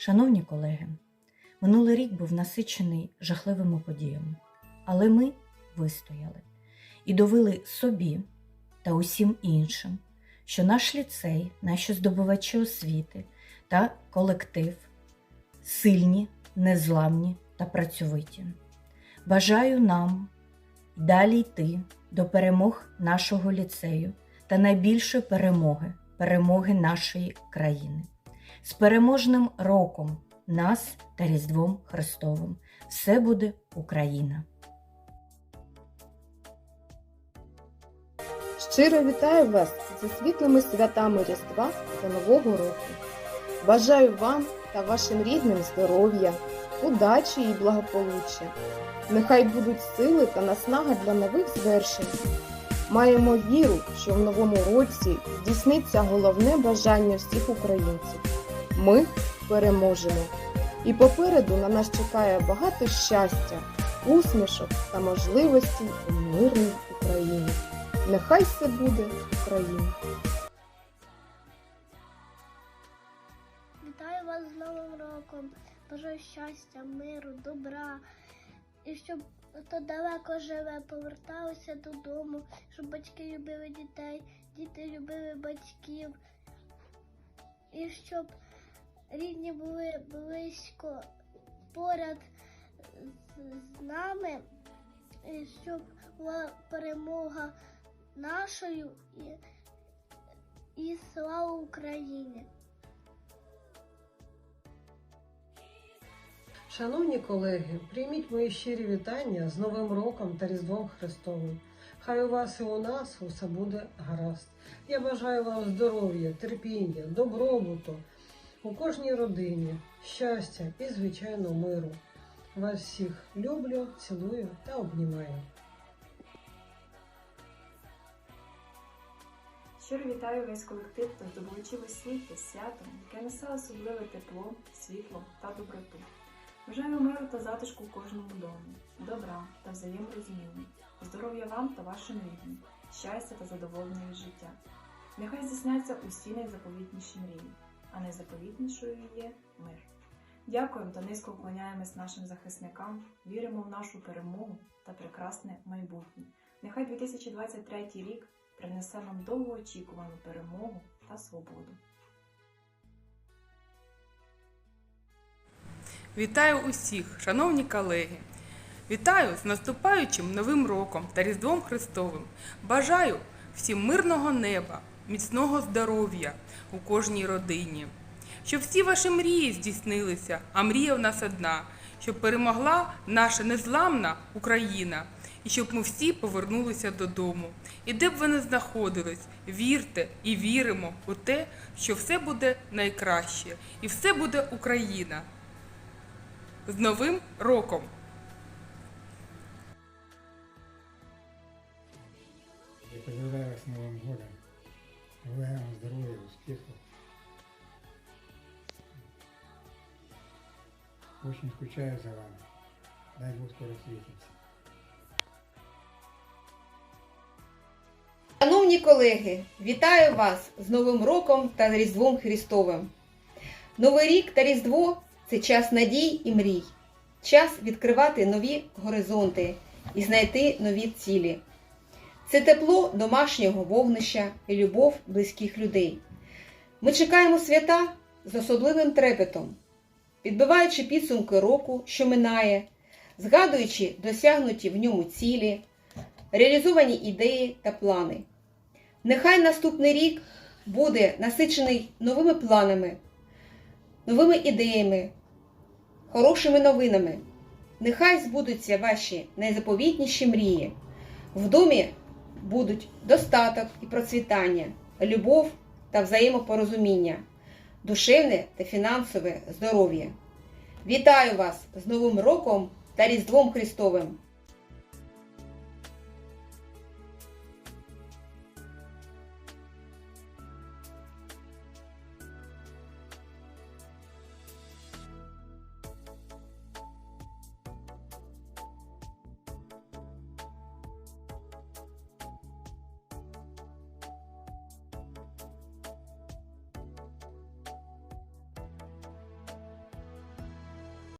Шановні колеги, минулий рік був насичений жахливими подіями, але ми вистояли і довели собі та усім іншим, що наш ліцей, наші здобувачі освіти та колектив сильні, незламні та працьовиті. Бажаю нам далі йти до перемог нашого ліцею та найбільшої перемоги, перемоги нашої країни. З переможним роком нас та Різдвом Христовим. Все буде Україна! Щиро вітаю вас зі світлими святами Різдва та Нового року. Бажаю вам та вашим рідним здоров'я, удачі і благополуччя. Нехай будуть сили та наснага для нових звершень. Маємо віру, що в новому році здійсниться головне бажання всіх українців. Ми переможемо. І попереду на нас чекає багато щастя, усмішок та можливостей у мирній Україні. Нехай все буде Україна! Вітаю вас з Новим роком. Бажаю щастя, миру, добра. І щоб хто далеко живе, поверталися додому, щоб батьки любили дітей, діти любили батьків. І щоб рідні були близько поряд з, нами, щоб була перемога нашою і, і слава Україні! Шановні колеги, прийміть мої щирі вітання з Новим роком та Різдвом Христовим. Хай у вас і у нас усе буде гаразд. Я бажаю вам здоров'я, терпіння, добробуту у кожній родині, щастя і, звичайно, миру. Вас всіх люблю, цілую та обнімаю. Щиро вітаю весь колектив здобувачів освіти з святом, яке несе особливе тепло, світло та доброту. Бажаю миру та затишку кожному домі, добра та взаєморозуміння, здоров'я вам та вашим рідним, щастя та задоволення життя. Нехай здійсняться усі найзаповітніші мрії, а найзаповітнішою є мир. Дякуємо та низько вклоняємось нашим захисникам, віримо в нашу перемогу та прекрасне майбутнє. Нехай 2023 рік принесе нам довгоочікувану перемогу та свободу. Вітаю усіх, шановні колеги! Вітаю з наступаючим Новим роком та Різдвом Христовим. Бажаю всім мирного неба, міцного здоров'я у кожній родині, щоб всі ваші мрії здійснилися, а мрія в нас одна, щоб перемогла наша незламна Україна і щоб ми всі повернулися додому. І де б ви не знаходились, вірте і віримо у те, що все буде найкраще, і все буде Україна. З Новим роком! Я поздравляю вас с Новым годом. Желаю вам здоровья, успехов. Очень скучаю за вами. Дай Бог скоро встретимся. Шановні колеги, вітаю вас з Новим роком та Різдвом Христовим. Новий рік та Різдво це час надій і мрій, час відкривати нові горизонти і знайти нові цілі. Це тепло домашнього вогнища і любов близьких людей. Ми чекаємо свята з особливим трепетом, підбиваючи підсумки року, що минає, згадуючи досягнуті в ньому цілі, реалізовані ідеї та плани. Нехай наступний рік буде насичений новими планами, новими ідеями, хорошими новинами. Нехай збудуться ваші найзаповітніші мрії. В домі будуть достаток і процвітання, любов та взаємопорозуміння, душевне та фінансове здоров'я. Вітаю вас з Новим роком та Різдвом Христовим!